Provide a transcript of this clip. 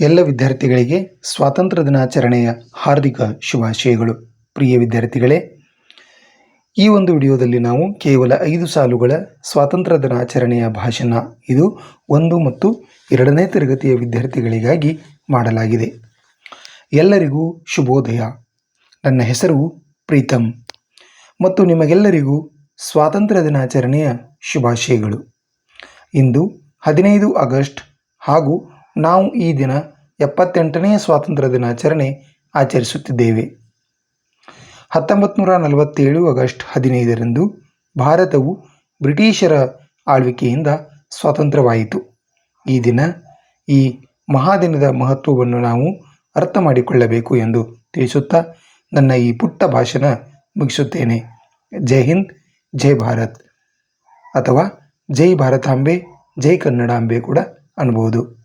ಎಲ್ಲ ವಿದ್ಯಾರ್ಥಿಗಳಿಗೆ ಸ್ವಾತಂತ್ರ್ಯ ದಿನಾಚರಣೆಯ ಹಾರ್ದಿಕ ಶುಭಾಶಯಗಳು. ಪ್ರಿಯ ವಿದ್ಯಾರ್ಥಿಗಳೇ, ಈ ಒಂದು ವಿಡಿಯೋದಲ್ಲಿ ನಾವು ಕೇವಲ ಐದು ಸಾಲುಗಳ ಸ್ವಾತಂತ್ರ್ಯ ದಿನಾಚರಣೆಯ ಭಾಷಣ, ಇದು ಒಂದು ಮತ್ತು ಎರಡನೇ ತರಗತಿಯ ವಿದ್ಯಾರ್ಥಿಗಳಿಗಾಗಿ ಮಾಡಲಾಗಿದೆ. ಎಲ್ಲರಿಗೂ ಶುಭೋದಯ. ನನ್ನ ಹೆಸರು ಪ್ರೀತಮ್. ಮತ್ತು ನಿಮಗೆಲ್ಲರಿಗೂ ಸ್ವಾತಂತ್ರ್ಯ ದಿನಾಚರಣೆಯ ಶುಭಾಶಯಗಳು. ಇಂದು ಹದಿನೈದು ಆಗಸ್ಟ್ ಹಾಗೂ ನಾವು ಈ ದಿನ ಎಪ್ಪತ್ತೆಂಟನೇ ಸ್ವಾತಂತ್ರ್ಯ ದಿನಾಚರಣೆ ಆಚರಿಸುತ್ತಿದ್ದೇವೆ. ಹತ್ತೊಂಬತ್ತು ನೂರ ನಲವತ್ತೇಳು ಆಗಸ್ಟ್ ಹದಿನೈದರಂದು ಭಾರತವು ಬ್ರಿಟಿಷರ ಆಳ್ವಿಕೆಯಿಂದ ಸ್ವಾತಂತ್ರ್ಯವಾಯಿತು. ಈ ದಿನ ಈ ಮಹಾದಿನದ ಮಹತ್ವವನ್ನು ನಾವು ಅರ್ಥ ಮಾಡಿಕೊಳ್ಳಬೇಕು ಎಂದು ತಿಳಿಸುತ್ತಾ ನನ್ನ ಈ ಪುಟ್ಟ ಭಾಷಣ ಮುಗಿಸುತ್ತೇನೆ. ಜೈ ಹಿಂದ್, ಜೈ ಭಾರತ್. ಅಥವಾ ಜೈ ಭಾರತಾಂಬೆ, ಜೈ ಕನ್ನಡಾಂಬೆ ಕೂಡ ಅನ್ಬೋದು.